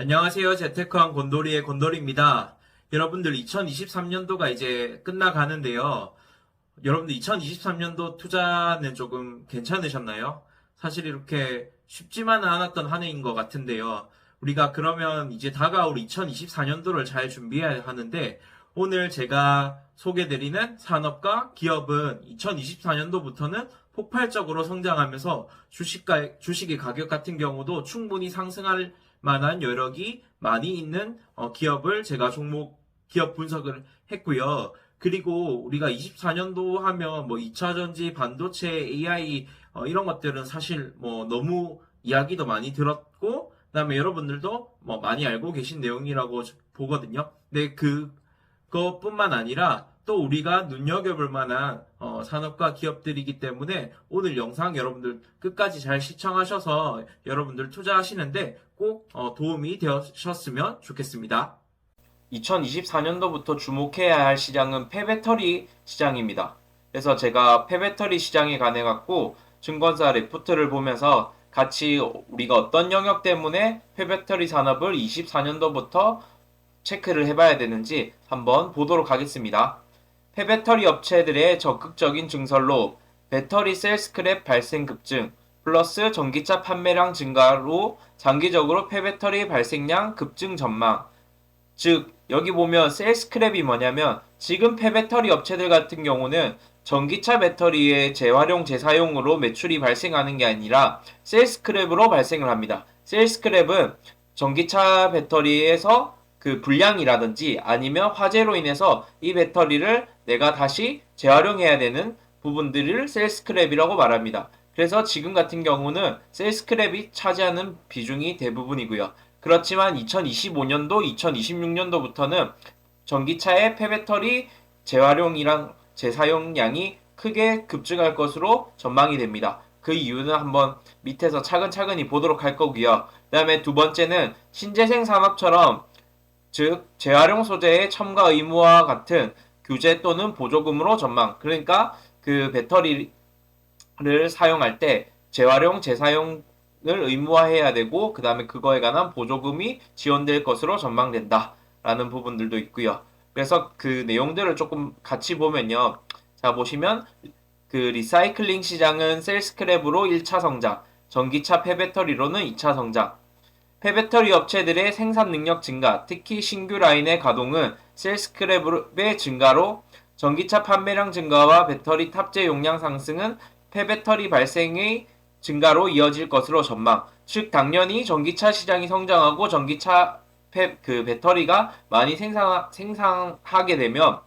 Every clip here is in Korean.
안녕하세요. 재테크왕 곤돌이의 곤돌입니다. 여러분들 2023년도가 이제 끝나가는데요. 여러분들 2023년도 투자는 조금 괜찮으셨나요? 사실 이렇게 쉽지만은 않았던 한 해인 것 같은데요. 우리가 그러면 이제 다가올 2024년도를 잘 준비해야 하는데 오늘 제가 소개드리는 산업과 기업은 2024년도부터는 폭발적으로 성장하면서 주식가, 주식의 가격 같은 경우도 충분히 상승할 만한 여력이 많이 있는 어, 기업을 제가 종목 기업 분석을 했고요. 그리고 우리가 24년도 하면 뭐 2차 전지, 반도체, AI 어, 이런 것들은 사실 뭐 너무 이야기도 많이 들었고 그다음에 여러분들도 뭐 많이 알고 계신 내용이라고 보거든요. 근데 그 것뿐만 아니라 또 우리가 눈여겨볼 만한 어, 산업과 기업들이기 때문에 오늘 영상 여러분들 끝까지 잘 시청하셔서 여러분들 투자하시는데 꼭 어, 도움이 되셨으면 좋겠습니다. 2024년도부터 주목해야 할 시장은 폐배터리 시장입니다. 그래서 제가 폐배터리 시장에 관해 갖고 증권사 레포트를 보면서 같이 우리가 어떤 영역 때문에 폐배터리 산업을 24년도부터 체크를 해봐야 되는지 한번 보도록 하겠습니다. 폐배터리 업체들의 적극적인 증설로 배터리 셀 스크랩 발생 급증 플러스 전기차 판매량 증가로 장기적으로 폐배터리 발생량 급증 전망 즉 여기 보면 셀 스크랩이 뭐냐면 지금 폐배터리 업체들 같은 경우는 전기차 배터리의 재활용 재사용으로 매출이 발생하는 게 아니라 셀 스크랩으로 발생을 합니다. 셀 스크랩은 전기차 배터리에서 그 불량이라든지 아니면 화재로 인해서 이 배터리를 내가 다시 재활용해야 되는 부분들을 셀 스크랩이라고 말합니다. 그래서 지금 같은 경우는 셀 스크랩이 차지하는 비중이 대부분이고요. 그렇지만 2025년도, 2026년도부터는 전기차의 폐배터리 재활용이랑 재사용량이 크게 급증할 것으로 전망이 됩니다. 그 이유는 한번 밑에서 차근차근히 보도록 할 거고요. 그 다음에 두 번째는 신재생 산업처럼 즉 재활용 소재의 첨가 의무와 같은 규제 또는 보조금으로 전망. 그러니까 그 배터리를 사용할 때 재활용, 재사용을 의무화해야 되고 그 다음에 그거에 관한 보조금이 지원될 것으로 전망된다. 라는 부분들도 있고요. 그래서 그 내용들을 조금 같이 보면요. 자, 보시면 그 리사이클링 시장은 셀 스크랩으로 1차 성장, 전기차 폐배터리로는 2차 성장, 폐배터리 업체들의 생산 능력 증가, 특히 신규 라인의 가동은 셀스크랩의 증가로 전기차 판매량 증가와 배터리 탑재 용량 상승은 폐배터리 발생의 증가로 이어질 것으로 전망. 즉 당연히 전기차 시장이 성장하고 전기차 폐, 그 배터리가 많이 생산 생산하게 되면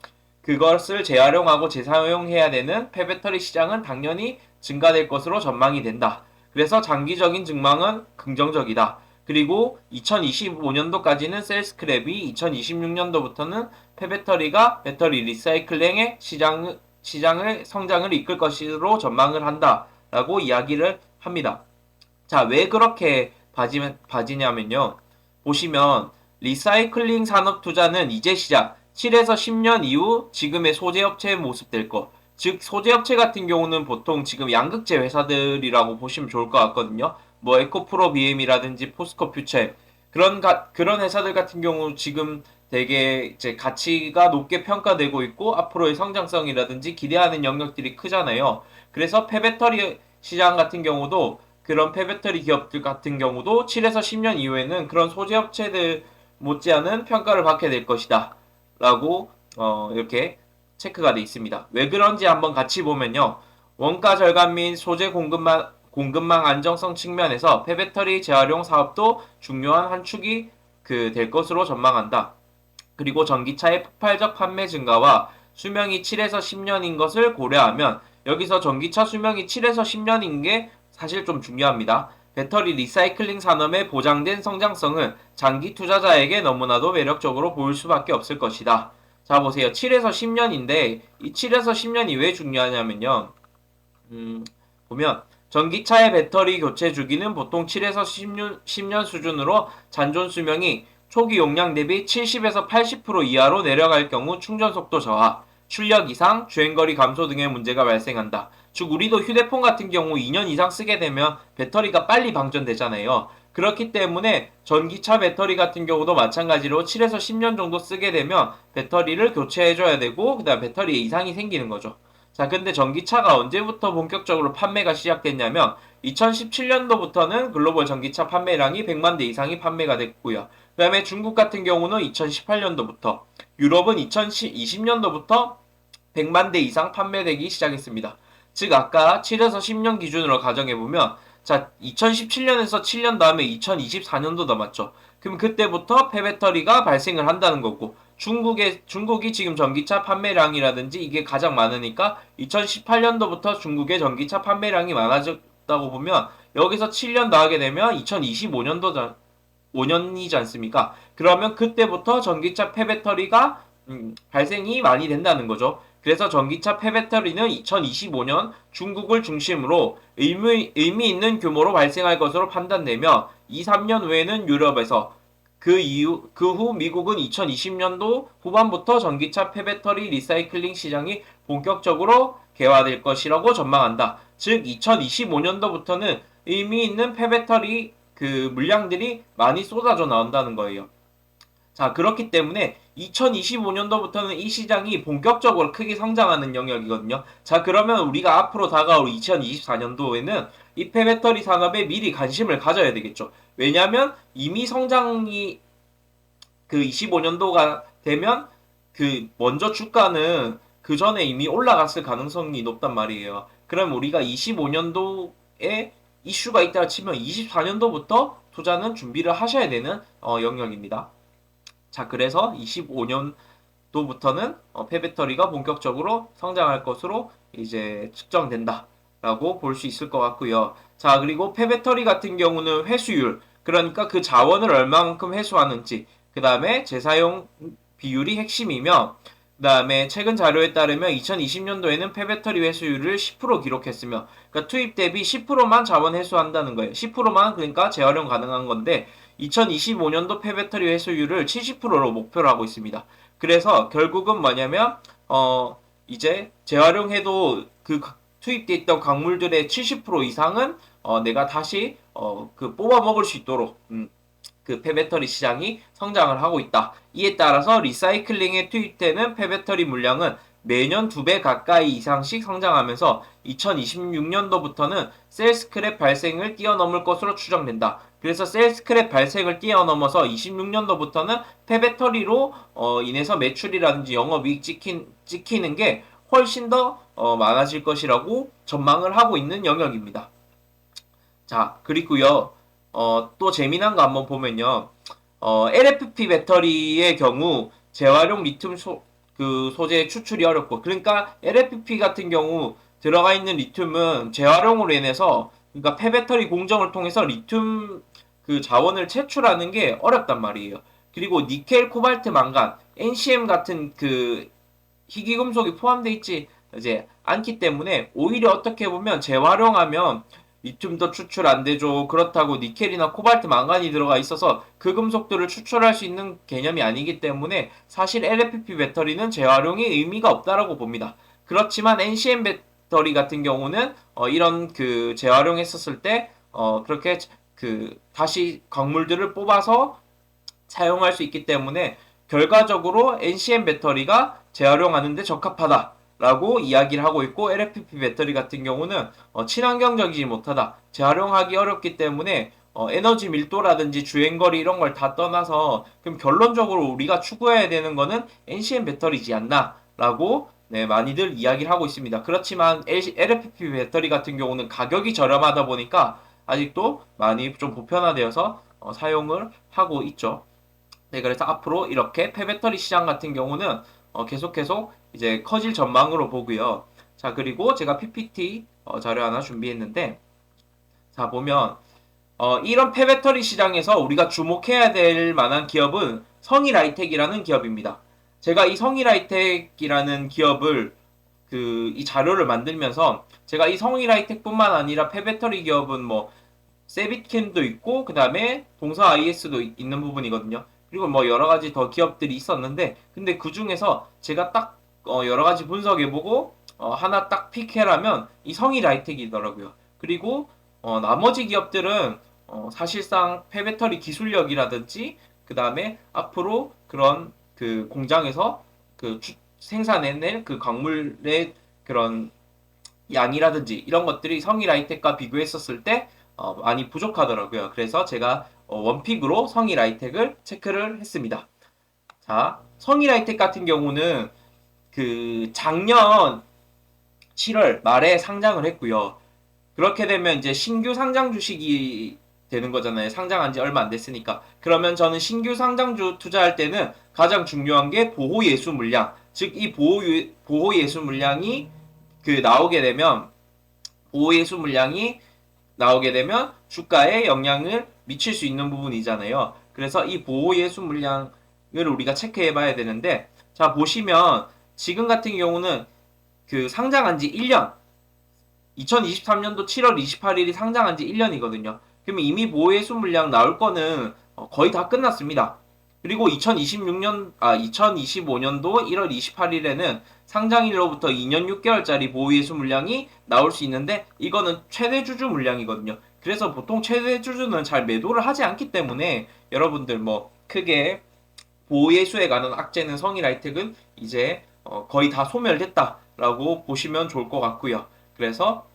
그것을 재활용하고 재사용해야 되는 폐배터리 시장은 당연히 증가될 것으로 전망이 된다. 그래서 장기적인 증망은 긍정적이다. 그리고 2025년도까지는 셀스크랩이 2026년도부터는 폐배터리가 배터리 리사이클링의 시장, 시장을 성장을 이끌 것으로 전망을 한다라고 이야기를 합니다. 자, 왜 그렇게 봐지, 봐지냐면요. 보시면 리사이클링 산업 투자는 이제 시작. 7에서 10년 이후 지금의 소재업체의 모습 될 것. 즉 소재업체 같은 경우는 보통 지금 양극재 회사들이라고 보시면 좋을 것 같거든요. 뭐 에코프로 BM이라든지 포스코 퓨처 그런 가, 그런 회사들 같은 경우 지금 되게 이제 가치가 높게 평가되고 있고 앞으로의 성장성이라든지 기대하는 영역들이 크잖아요. 그래서 폐배터리 시장 같은 경우도 그런 폐배터리 기업들 같은 경우도 7에서 10년 이후에는 그런 소재 업체들 못지않은 평가를 받게 될 것이다. 라고 어, 이렇게 체크가 돼 있습니다. 왜 그런지 한번 같이 보면요. 원가 절감 및 소재 공급만 공급망 안정성 측면에서 폐배터리 재활용 사업도 중요한 한 축이 그 될 것으로 전망한다. 그리고 전기차의 폭발적 판매 증가와 수명이 7에서 10년인 것을 고려하면 여기서 전기차 수명이 7에서 10년인 게 사실 좀 중요합니다. 배터리 리사이클링 산업의 보장된 성장성은 장기 투자자에게 너무나도 매력적으로 보일 수밖에 없을 것이다. 자 보세요. 7에서 10년인데 이 7에서 10년이 왜 중요하냐면요. 음, 보면 전기차의 배터리 교체 주기는 보통 7에서 10년, 10년 수준으로 잔존 수명이 초기 용량 대비 70에서 80% 이하로 내려갈 경우 충전 속도 저하, 출력 이상, 주행거리 감소 등의 문제가 발생한다. 즉 우리도 휴대폰 같은 경우 2년 이상 쓰게 되면 배터리가 빨리 방전되잖아요. 그렇기 때문에 전기차 배터리 같은 경우도 마찬가지로 7에서 10년 정도 쓰게 되면 배터리를 교체해줘야 되고, 그 다음 배터리에 이상이 생기는 거죠. 자, 근데 전기차가 언제부터 본격적으로 판매가 시작됐냐면 2017년도부터는 글로벌 전기차 판매량이 100만 대 이상이 판매가 됐고요. 그 다음에 중국 같은 경우는 2018년도부터, 유럽은 2020년도부터 100만 대 이상 판매되기 시작했습니다. 즉 아까 7에서 10년 기준으로 가정해 보면 자 2017년에서 7년 다음에 2024년도 남았죠. 그럼 그때부터 폐배터리가 발생을 한다는 거고 중국의 중국이 지금 전기차 판매량이라든지 이게 가장 많으니까 2018년도부터 중국의 전기차 판매량이 많아졌다고 보면 여기서 7년 더하게 되면 2025년도 5년이지 않습니까? 그러면 그때부터 전기차 폐배터리가 음, 발생이 많이 된다는 거죠. 그래서 전기차 폐배터리는 2025년 중국을 중심으로 의미, 의미 있는 규모로 발생할 것으로 판단되며 2, 3년 후에는 유럽에서 그 이후 그 후 미국은 2020년도 후반부터 전기차 폐배터리 리사이클링 시장이 본격적으로 개화될 것이라고 전망한다. 즉 2025년도부터는 의미 있는 폐배터리 그 물량들이 많이 쏟아져 나온다는 거예요. 자, 그렇기 때문에 2025년도부터는 이 시장이 본격적으로 크게 성장하는 영역이거든요. 자, 그러면 우리가 앞으로 다가올 2024년도에는 이 폐 배터리 산업에 미리 관심을 가져야 되겠죠. 왜냐하면 이미 성장이 그 25년도가 되면 그 먼저 주가는 그 전에 이미 올라갔을 가능성이 높단 말이에요. 그럼 우리가 25년도에 이슈가 있다 치면 24년도부터 투자는 준비를 하셔야 되는 어, 영역입니다. 자, 그래서 25년도부터는 어, 폐배터리가 본격적으로 성장할 것으로 이제 측정된다 라고 볼 수 있을 것 같고요. 자, 그리고 폐배터리 같은 경우는 회수율, 그러니까 그 자원을 얼마만큼 회수하는지, 그 다음에 재사용 비율이 핵심이며, 그 다음에 최근 자료에 따르면 2020년도에는 폐배터리 회수율을 10% 기록했으며, 그러니까 투입 대비 10%만 자원 회수한다는 거예요. 10%만 그러니까 재활용 가능한 건데, 2025년도 폐배터리 회수율을 70%로 목표로 하고 있습니다. 그래서 결국은 뭐냐면 어 이제 재활용해도 그 투입돼 있던 광물들의 70% 이상은 어 내가 다시 어 그 뽑아 먹을 수 있도록 음, 그 폐배터리 시장이 성장을 하고 있다. 이에 따라서 리사이클링에 투입되는 폐배터리 물량은 매년 두 배 가까이 이상씩 성장하면서 2026년도부터는 셀스크랩 발생을 뛰어넘을 것으로 추정된다. 그래서 셀스크랩 발생을 뛰어넘어서 26년도부터는 폐배터리로 어, 인해서 매출이라든지 영업이익 찍힌, 찍히는 게 훨씬 더 어, 많아질 것이라고 전망을 하고 있는 영역입니다. 자, 그리고요, 어, 또 재미난 거 한번 보면요, 어, LFP 배터리의 경우 재활용 리튬 소, 그 소재 추출이 어렵고, 그러니까 LFP 같은 경우 들어가 있는 리튬은 재활용으로 인해서 그러니까 폐배터리 공정을 통해서 리튬 그 자원을 채출하는 게 어렵단 말이에요. 그리고 니켈, 코발트, 망간, NCM 같은 그 희귀금속이 포함되어 있지 이제 않기 때문에 오히려 어떻게 보면 재활용하면 리튬도 추출 안 되죠. 그렇다고 니켈이나 코발트, 망간이 들어가 있어서 그 금속들을 추출할 수 있는 개념이 아니기 때문에 사실 LFP 배터리는 재활용이 의미가 없다라고 봅니다. 그렇지만 NCM 배터리 같은 경우는 어, 이런 그 재활용했었을 때 어, 그렇게 그 다시 광물들을 뽑아서 사용할 수 있기 때문에 결과적으로 NCM 배터리가 재활용하는 데 적합하다 라고 이야기를 하고 있고 LFP 배터리 같은 경우는 어, 친환경적이지 못하다 재활용하기 어렵기 때문에 어, 에너지 밀도라든지 주행거리 이런 걸 다 떠나서 그럼 결론적으로 우리가 추구해야 되는 거는 NCM 배터리지 않나라고 네, 많이들 이야기를 하고 있습니다. 그렇지만 LFP 배터리 같은 경우는 가격이 저렴하다 보니까 아직도 많이 좀 보편화되어서 어, 사용을 하고 있죠. 네, 그래서 앞으로 이렇게 폐배터리 시장 같은 경우는 어, 계속 계속 이제 커질 전망으로 보고요. 자, 그리고 제가 PPT 어, 자료 하나 준비했는데, 자, 보면, 어, 이런 폐배터리 시장에서 우리가 주목해야 될 만한 기업은 성일하이텍이라는 기업입니다. 제가 이 성일하이텍이라는 기업을 그 이 자료를 만들면서 제가 이 성일하이텍뿐만 아니라 폐배터리 기업은 뭐 세비캠도 있고 그 다음에 동사 IS도 있는 부분이거든요. 그리고 뭐 여러 가지 더 기업들이 있었는데 근데 그 중에서 제가 딱 어, 여러 가지 분석해보고 어, 하나 딱 픽해라면 이 성일하이텍이더라고요. 그리고 어, 나머지 기업들은 어, 사실상 폐배터리 기술력이라든지 그 다음에 앞으로 그런 그 공장에서 그 추- 생산해낼 그 광물의 그런 양이라든지 이런 것들이 성일 하이텍과 비교했었을 때 어, 많이 부족하더라고요. 그래서 제가 어, 원픽으로 성일 하이텍을 체크를 했습니다. 자, 성일 하이텍 같은 경우는 그 작년 7월 말에 상장을 했고요. 그렇게 되면 이제 신규 상장 주식이 되는 거잖아요. 상장한 지 얼마 안 됐으니까. 그러면 저는 신규 상장주 투자할 때는 가장 중요한 게 보호 예수 물량. 즉, 이 보호, 유- 보호 예수 물량이 그 나오게 되면, 보호 예수 물량이 나오게 되면 주가에 영향을 미칠 수 있는 부분이잖아요. 그래서 이 보호 예수 물량을 우리가 체크해 봐야 되는데, 자, 보시면 지금 같은 경우는 그 상장한 지 1년, 2023년도 7월 28일이 상장한 지 1년이거든요. 그러면 이미 보호 예수 물량 나올 거는 어, 거의 다 끝났습니다. 그리고 2026년, 아, 2025년도 1월 28일에는 상장일로부터 2년 6개월짜리 보호예수 물량이 나올 수 있는데, 이거는 최대 주주 물량이거든요. 그래서 보통 최대 주주는 잘 매도를 하지 않기 때문에, 여러분들 뭐, 크게 보호예수에 관한 악재는 성일 하이텍은 이제 어, 거의 다 소멸됐다라고 보시면 좋을 것 같고요. 그래서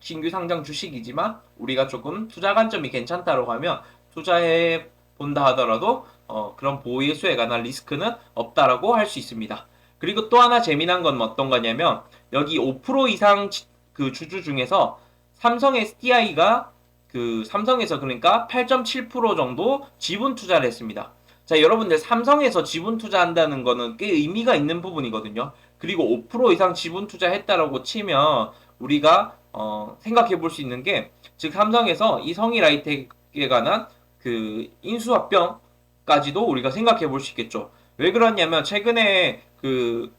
신규 상장 주식이지만 우리가 조금 투자 관점이 괜찮다고 하면 투자해 본다 하더라도 어, 그런 보호예수에 관한 리스크는 없다라고 할 수 있습니다. 그리고 또 하나 재미난 건 어떤 거냐면 여기 5% 이상 지- 그 주주 중에서 삼성 SDI가 그 삼성에서 그러니까 8.7% 정도 지분 투자를 했습니다. 자, 여러분들 삼성에서 지분 투자한다는 거는 꽤 의미가 있는 부분이거든요. 그리고 5% 이상 지분 투자했다라고 치면 우리가 어, 생각해 볼 수 있는 게 즉 삼성에서 이 성일 아이텍에 관한 그 인수합병까지도 우리가 생각해 볼 수 있겠죠. 왜 그러냐면 최근에 그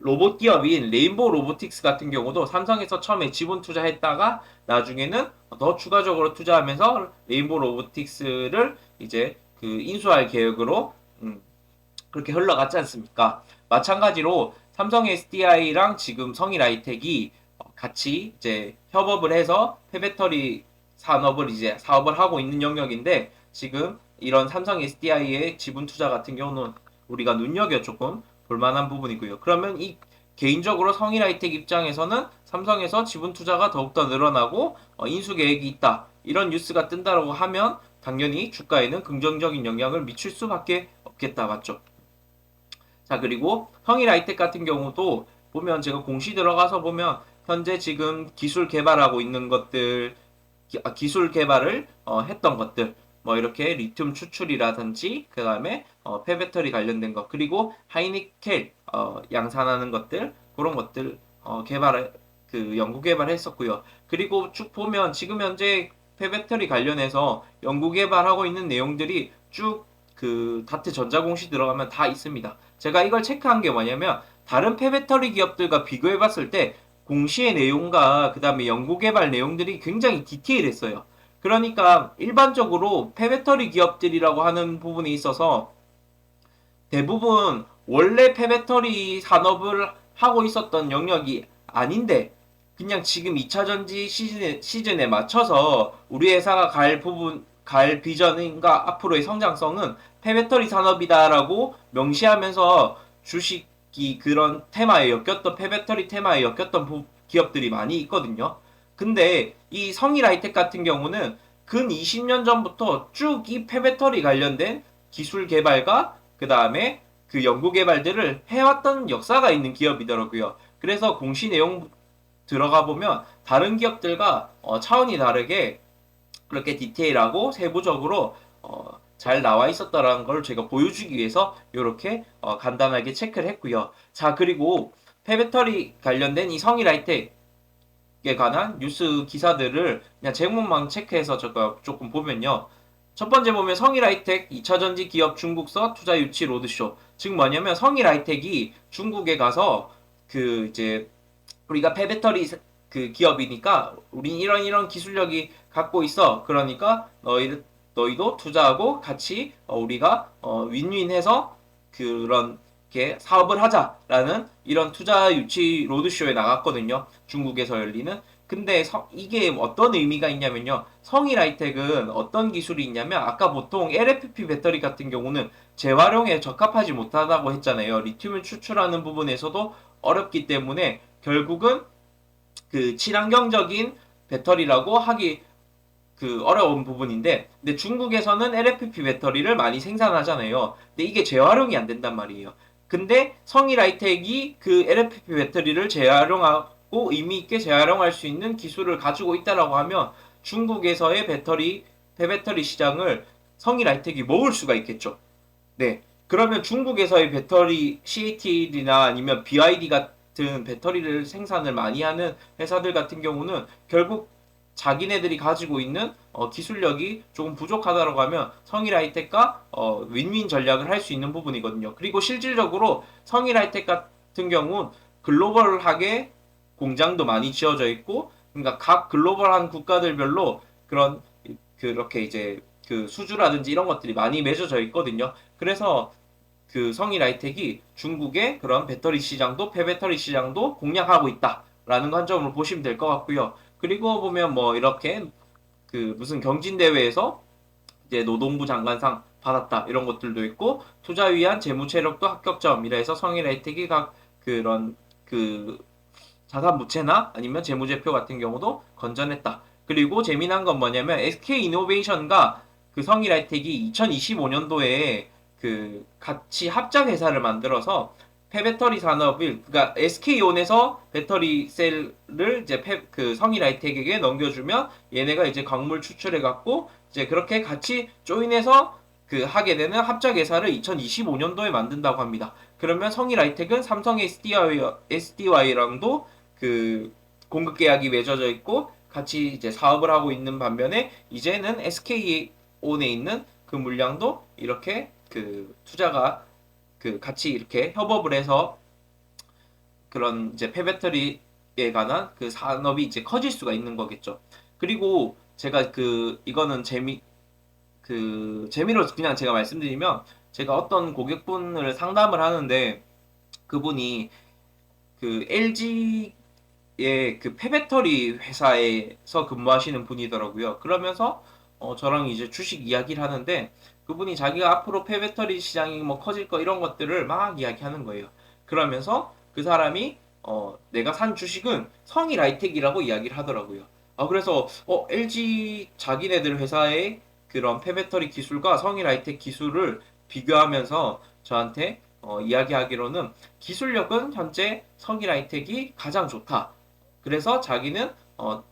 로봇 기업인 레인보우 로보틱스 같은 경우도 삼성에서 처음에 지분 투자했다가 나중에는 더 추가적으로 투자하면서 레인보우 로보틱스를 이제 그 인수할 계획으로 음, 그렇게 흘러갔지 않습니까? 마찬가지로 삼성 SDI랑 지금 성일 아이텍이 같이 이제 협업을 해서 폐배터리 산업을 이제 사업을 하고 있는 영역인데 지금 이런 삼성 SDI의 지분 투자 같은 경우는 우리가 눈여겨 조금 볼만한 부분이고요. 그러면 이 개인적으로 성일 아이텍 입장에서는 삼성에서 지분 투자가 더욱더 늘어나고 어, 인수 계획이 있다 이런 뉴스가 뜬다라고 하면 당연히 주가에는 긍정적인 영향을 미칠 수밖에 없겠다 맞죠? 자 그리고 성일 아이텍 같은 경우도 보면 제가 공시 들어가서 보면 현재 지금 기술 개발하고 있는 것들 기, 아, 기술 개발을 어, 했던 것들 뭐 이렇게 리튬 추출이라든지 그 다음에 어, 폐배터리 관련된 것 그리고 하이니켈 어, 양산하는 것들 그런 것들 어, 개발 그 연구 개발했었고요. 그리고 쭉 보면 지금 현재 폐배터리 관련해서 연구 개발하고 있는 내용들이 쭉 그 다트 전자공시 들어가면 다 있습니다. 제가 이걸 체크한 게 뭐냐면 다른 폐배터리 기업들과 비교해 봤을 때 공시의 내용과 그 다음에 연구 개발 내용들이 굉장히 디테일했어요. 그러니까 일반적으로 폐배터리 기업들이라고 하는 부분에 있어서 대부분 원래 폐배터리 산업을 하고 있었던 영역이 아닌데 그냥 지금 2차 전지 시즌에, 시즌에 맞춰서 우리 회사가 갈 부분 갈 비전인가 앞으로의 성장성은 폐배터리 산업이다라고 명시하면서 주식이 그런 테마에 엮였던 폐배터리 테마에 엮였던 부- 기업들이 많이 있거든요. 근데 이 성일 하이텍 같은 경우는 근 20년 전부터 쭉 이 폐배터리 관련된 기술 개발과 그 다음에 그 연구 개발들을 해왔던 역사가 있는 기업이더라고요. 그래서 공시 내용 들어가 보면 다른 기업들과 어, 차원이 다르게 그렇게 디테일하고 세부적으로 어, 잘 나와 있었다라는 걸 제가 보여주기 위해서 이렇게 어, 간단하게 체크를 했고요. 자 그리고 폐배터리 관련된 이 성일 하이텍 에 관한 뉴스 기사들을 그냥 제목만 체크해서 조금 보면요. 첫 번째 보면 성일 하이텍 2차 전지 기업 중국서 투자 유치 로드쇼. 즉 뭐냐면 성일 하이텍이 중국에 가서 그 이제 우리가 폐배터리 그 기업이니까 우린 이런 이런 기술력이 갖고 있어. 그러니까 너희 너희도 투자하고 같이 어, 우리가 어, 윈윈해서 그런 게 사업을 하자라는 이런 투자 유치 로드쇼에 나갔거든요. 중국에서 열리는 근데 서- 이게 어떤 의미가 있냐면요. 성일 하이텍은 어떤 기술이 있냐면 아까 보통 LFP 배터리 같은 경우는 재활용에 적합하지 못하다고 했잖아요. 리튬을 추출하는 부분에서도 어렵기 때문에 결국은 그 친환경적인 배터리라고 하기 그 어려운 부분인데 근데 중국에서는 LFP 배터리를 많이 생산하잖아요. 근데 이게 재활용이 안 된단 말이에요. 근데 성일하이텍이 그 LFP 배터리를 재활용하고 의미 있게 재활용할 수 있는 기술을 가지고 있다라고 하면 중국에서의 배터리 폐배터리 시장을 성일하이텍이 먹을 수가 있겠죠. 네. 그러면 중국에서의 배터리 CATL이나 아니면 BYD 같은 배터리를 생산을 많이 하는 회사들 같은 경우는 결국 자기네들이 가지고 있는 어, 기술력이 조금 부족하다고 하면 성일 하이텍과 어, 윈윈 전략을 할 수 있는 부분이거든요. 그리고 실질적으로 성일 하이텍 같은 경우는 글로벌하게 공장도 많이 지어져 있고, 그러니까 각 글로벌한 국가들별로 그런 그렇게 이제 그 수주라든지 이런 것들이 많이 맺어져 있거든요. 그래서 그 성일 하이텍이 중국의 그런 배터리 시장도 폐배터리 시장도 공략하고 있다라는 관점으로 보시면 될 것 같고요. 그리고 보면 뭐 이렇게 그 무슨 경진 대회에서 이제 노동부 장관상 받았다 이런 것들도 있고 투자 위한 재무 체력도 합격점 이라 해서 성일하이텍이 각 그런 그 자산 부채나 아니면 재무제표 같은 경우도 건전했다. 그리고 재미난 건 뭐냐면 SK 이노베이션과 그 성일하이텍이 2025년도에 그 같이 합작 회사를 만들어서 폐배터리 산업을 그러니까 SK온에서 배터리 셀을 이제 폐, 그 성일하이텍에게 넘겨주면 얘네가 이제 광물 추출해 갖고 이제 그렇게 같이 조인해서 그 하게 되는 합작 회사를 2025년도에 만든다고 합니다. 그러면 성일하이텍은 삼성 SDI, SDI랑도 그 공급 계약이 맺어져 있고 같이 이제 사업을 하고 있는 반면에 이제는 SK온에 있는 그 물량도 이렇게 그 투자가 그 같이 이렇게 협업을 해서 그런 이제 폐배터리에 관한 그 산업이 이제 커질 수가 있는 거겠죠. 그리고 제가 그 이거는 재미 그 재미로 그냥 제가 말씀드리면 제가 어떤 고객분을 상담을 하는데 그분이 그 LG의 그 폐배터리 회사에서 근무하시는 분이더라고요. 그러면서 어 저랑 이제 주식 이야기를 하는데 그분이 자기가 앞으로 폐배터리 시장이 뭐 커질 거 이런 것들을 막 이야기하는 거예요. 그러면서 그 사람이 어 내가 산 주식은 성일하이텍이라고 이야기를 하더라고요. 아 그래서 어 LG 자기네들 회사의 그런 폐배터리 기술과 성일하이텍 기술을 비교하면서 저한테 어, 이야기하기로는 기술력은 현재 성일하이텍이 가장 좋다. 그래서 자기는 어,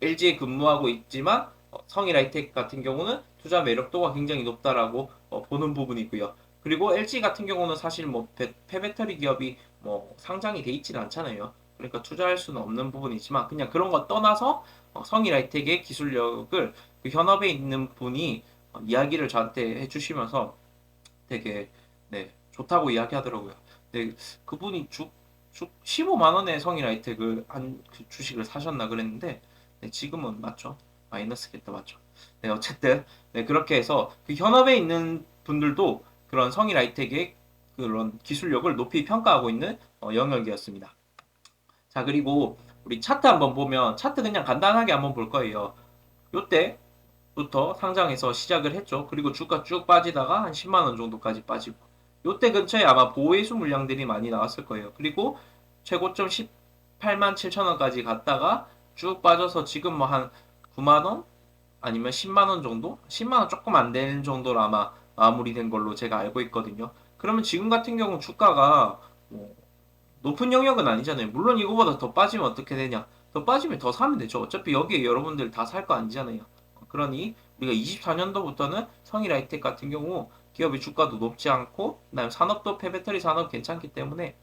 LG에 근무하고 있지만 어, 성일하이텍 같은 경우는 투자 매력도가 굉장히 높다라고 어, 보는 부분이고요. 그리고 LG 같은 경우는 사실 뭐 배- 폐배터리 기업이 뭐 상장이 돼 있지는 않잖아요. 그러니까 투자할 수는 없는 부분이지만 그냥 그런 거 떠나서 어, 성일하이텍의 기술력을 그 현업에 있는 분이 어, 이야기를 저한테 해주시면서 되게 네 좋다고 이야기하더라고요. 네, 그분이 주, 주 15만 원에 성일하이텍을 한 그 주식을 사셨나 그랬는데 네, 지금은 맞죠? 마이너스겠다 맞죠? 네 어쨌든 네 그렇게 해서 그 현업에 있는 분들도 그런 성일하이텍의 그런 기술력을 높이 평가하고 있는 어, 영역이었습니다. 자 그리고 우리 차트 한번 보면 차트 그냥 간단하게 한번 볼 거예요. 요때부터 상장해서 시작을 했죠. 그리고 주가 쭉 빠지다가 한 10만 원 정도까지 빠지고 요때 근처에 아마 보호해수 물량들이 많이 나왔을 거예요. 그리고 최고점 18만 7천 원까지 갔다가 쭉 빠져서 지금 뭐 한 9만 원 아니면 10만 원 정도? 10만 원 조금 안 되는 정도로 아마 마무리된 걸로 제가 알고 있거든요. 그러면 지금 같은 경우 주가가 뭐 높은 영역은 아니잖아요. 물론 이거보다 더 빠지면 어떻게 되냐? 더 빠지면 더 사면 되죠. 어차피 여기에 여러분들 다 살 거 아니잖아요. 그러니 우리가 24년도부터는 성일하이텍 같은 경우 기업의 주가도 높지 않고 그다음 산업도 폐배터리 산업 괜찮기 때문에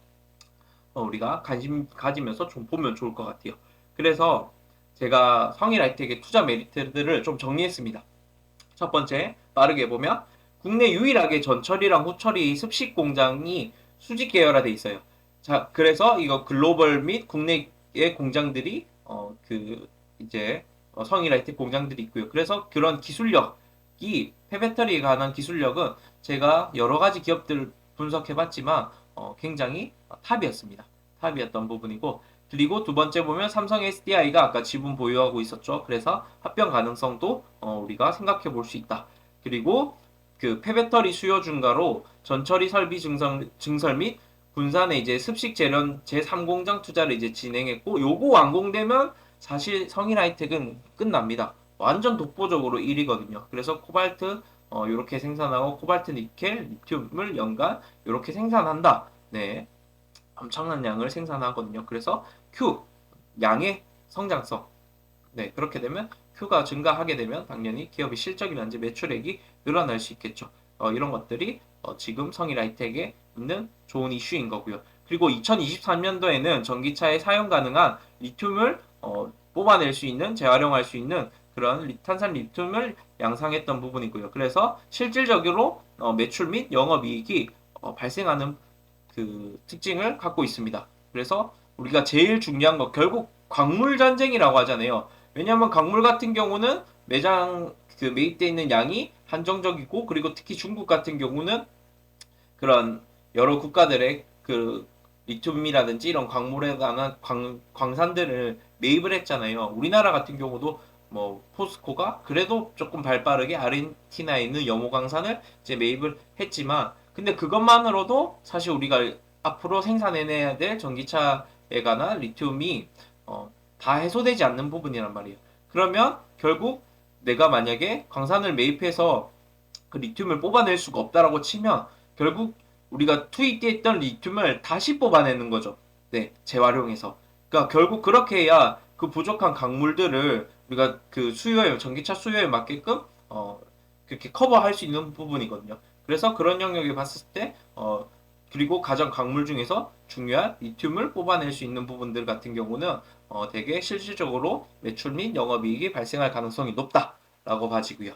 어, 우리가 관심 가지면서 좀 보면 좋을 것 같아요. 그래서 제가 성일하이텍의 투자 메리트들을 좀 정리했습니다. 첫 번째 빠르게 보면 국내 유일하게 전처리랑 후처리 습식 공장이 수직 계열화돼 있어요. 자, 그래서 이거 글로벌 및 국내의 공장들이 어, 그 이제 어, 성일하이텍 공장들이 있고요. 그래서 그런 기술력이 폐배터리에 관한 기술력은 제가 여러 가지 기업들 분석해봤지만 어, 굉장히 탑이었습니다. 탑이었던 부분이고 그리고 두 번째 보면 삼성 SDI가 아까 지분 보유하고 있었죠. 그래서 합병 가능성도 어, 우리가 생각해 볼 수 있다. 그리고 그 폐배터리 수요 증가로 전처리 설비 증설, 증설 및 군산에 이제 습식 재련 제3공장 투자를 이제 진행했고 요거 완공되면 사실 성일하이텍은 끝납니다. 완전 독보적으로 1위거든요. 그래서 코발트 어, 이렇게 생산하고 코발트 니켈 리튬을 연간 이렇게 생산한다. 네. 엄청난 양을 생산하거든요. 그래서 Q 양의 성장성. 네, 그렇게 되면 Q가 증가하게 되면 당연히 기업의 실적이라든지 매출액이 늘어날 수 있겠죠. 어, 이런 것들이 어, 지금 성일하이텍에 있는 좋은 이슈인 거고요. 그리고 2023년도에는 전기차에 사용 가능한 리튬을 어, 뽑아낼 수 있는 재활용할 수 있는 그런 리- 탄산 리튬을 양상했던 부분이고요. 그래서 실질적으로 어, 매출 및 영업이익이 어, 발생하는 그 특징을 갖고 있습니다. 그래서 우리가 제일 중요한 거 결국 광물 전쟁이라고 하잖아요. 왜냐하면 광물 같은 경우는 매장 그 매입돼 있는 양이 한정적이고 그리고 특히 중국 같은 경우는 그런 여러 국가들의 그 리튬이라든지 이런 광물에 관한 광, 광산들을 매입을 했잖아요. 우리나라 같은 경우도 뭐 포스코가 그래도 조금 발빠르게 아르헨티나에 있는 염호 광산을 이제 매입을 했지만 근데 그것만으로도 사실 우리가 앞으로 생산해내야 될 전기차 에 관한 리튬이 어, 다 해소되지 않는 부분이란 말이에요. 그러면 결국 내가 만약에 광산을 매입해서 그 리튬을 뽑아낼 수가 없다라고 치면 결국 우리가 투입됐던 리튬을 다시 뽑아내는 거죠. 네, 재활용해서. 그러니까 결국 그렇게 해야 그 부족한 강물들을 우리가 그 수요에 전기차 수요에 맞게끔 어 그렇게 커버할 수 있는 부분이거든요. 그래서 그런 영역에 봤을 때 어 그리고 가장 강물 중에서 중요한 리튬을 뽑아낼 수 있는 부분들 같은 경우는 어 되게 실질적으로 매출 및 영업이익이 발생할 가능성이 높다라고 봐지고요.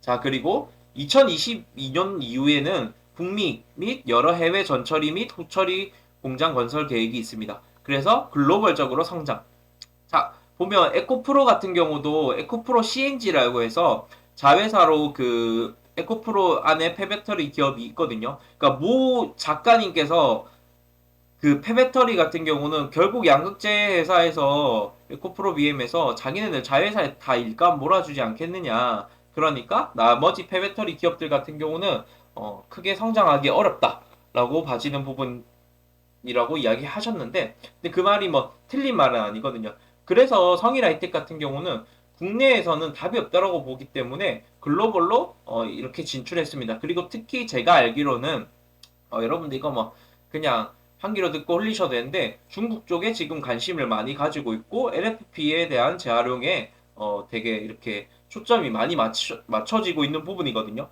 자 그리고 2022년 이후에는 북미 및 여러 해외 전처리 및 후처리 공장 건설 계획이 있습니다. 그래서 글로벌적으로 성장. 자, 보면 에코프로 같은 경우도 에코프로 CNG라고 해서 자회사로 그 에코프로 안에 폐배터리 기업이 있거든요. 그러니까 모 작가님께서 그 폐배터리 같은 경우는 결국 양극재 회사에서 에코프로 BM에서 자기네들 자회사에 다 일감 몰아주지 않겠느냐. 그러니까 나머지 폐배터리 기업들 같은 경우는 어, 크게 성장하기 어렵다라고 봐지는 부분이라고 이야기하셨는데, 근데 그 말이 뭐 틀린 말은 아니거든요. 그래서 성일 아이텍 같은 경우는 국내에서는 답이 없다라고 보기 때문에 글로벌로 어, 이렇게 진출했습니다. 그리고 특히 제가 알기로는 어, 여러분들 이거 뭐 그냥 한 귀로 듣고 흘리셔도 되는데 중국 쪽에 지금 관심을 많이 가지고 있고 LFP에 대한 재활용에 어, 되게 이렇게 초점이 많이 맞춰, 맞춰지고 있는 부분이거든요.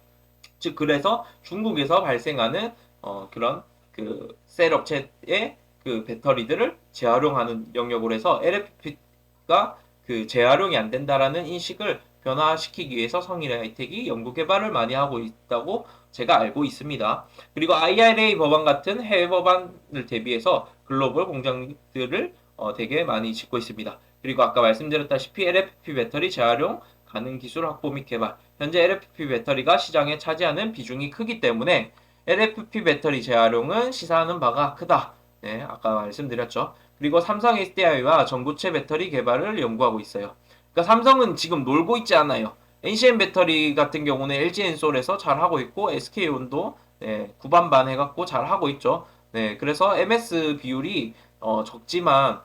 즉 그래서 중국에서 발생하는 어, 그런 그 셀 업체의 그 배터리들을 재활용하는 영역으로 해서 LFP가 그 재활용이 안 된다라는 인식을 변화시키기 위해서 성일 하이텍이 연구 개발을 많이 하고 있다고 제가 알고 있습니다. 그리고 IRA 법안 같은 해외 법안을 대비해서 글로벌 공장들을 어, 되게 많이 짓고 있습니다. 그리고 아까 말씀드렸다시피 LFP 배터리 재활용 가능 기술 확보 및 개발. 현재 LFP 배터리가 시장에 차지하는 비중이 크기 때문에 LFP 배터리 재활용은 시사하는 바가 크다. 네, 아까 말씀드렸죠. 그리고 삼성 SDI와 전고체 배터리 개발을 연구하고 있어요. 그러니까 삼성은 지금 놀고 있지 않아요. NCM 배터리 같은 경우는 LG 엔솔에서 잘 하고 있고 SK온도 네, 구반반 해갖고 잘 하고 있죠. 네, 그래서 MS 비율이 어, 적지만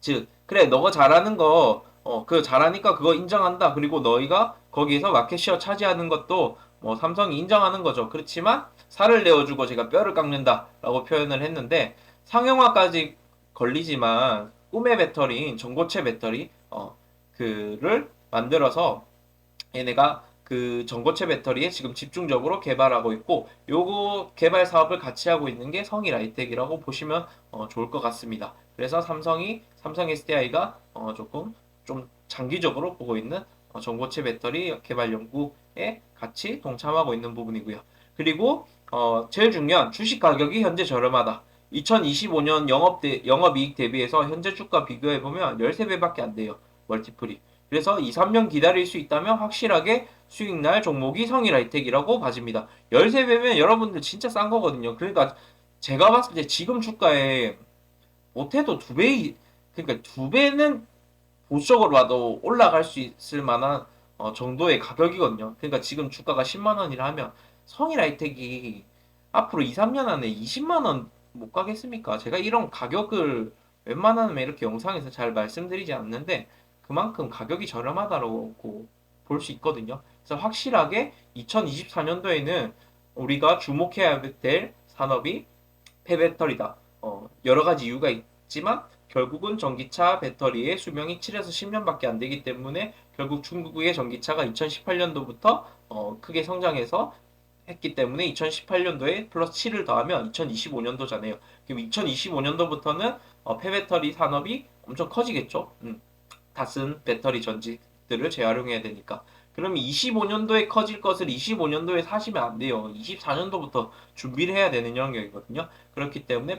즉 그래 너가 잘하는 거 어, 그 잘하니까 그거 인정한다. 그리고 너희가 거기에서 마켓시어 차지하는 것도 뭐 삼성이 인정하는 거죠. 그렇지만 살을 내어주고 제가 뼈를 깎는다라고 표현을 했는데 상용화까지 걸리지만 꿈의 배터리인 전고체 배터리 어, 그를 만들어서 얘네가 그 전고체 배터리에 지금 집중적으로 개발하고 있고 요거 개발 사업을 같이 하고 있는 게 성일 아이텍이라고 보시면 어, 좋을 것 같습니다. 그래서 삼성이 삼성 SDI가 어, 조금 좀 장기적으로 보고 있는 어, 전고체 배터리 개발 연구에 같이 동참하고 있는 부분이고요. 그리고 어, 제일 중요한 주식 가격이 현재 저렴하다. 2025년 영업 대, 영업이익 대비해서 현재 주가 비교해 보면 13배밖에 안 돼요. 멀티플이. 그래서 2, 3년 기다릴 수 있다면 확실하게 수익 날 종목이 성일 하이텍이라고 봐집니다. 13배면 여러분들 진짜 싼 거거든요. 그러니까 제가 봤을 때 지금 주가에 못해도 두 배, 그러니까 두 배는 보수적으로 봐도 올라갈 수 있을 만한 어, 정도의 가격이거든요. 그러니까 지금 주가가 10만 원이라 하면 성일 하이텍이 앞으로 2, 3년 안에 20만 원 못 가겠습니까? 제가 이런 가격을 웬만하면 이렇게 영상에서 잘 말씀드리지 않는데 그만큼 가격이 저렴하다고 볼 수 있거든요. 그래서 확실하게 2024년도에는 우리가 주목해야 될 산업이 폐배터리다. 어, 여러 가지 이유가 있지만 결국은 전기차 배터리의 수명이 7에서 10년밖에 안 되기 때문에 결국 중국의 전기차가 2018년도부터 어, 크게 성장해서 했기 때문에 2018년도에 플러스 7을 더하면 2025년도잖아요. 그럼 2025년도부터는 어, 폐배터리 산업이 엄청 커지겠죠. 음, 다 쓴 배터리 전지들을 재활용해야 되니까. 그러면 25년도에 커질 것을 25년도에 사시면 안 돼요. 24년도부터 준비를 해야 되는 영역이거든요. 그렇기 때문에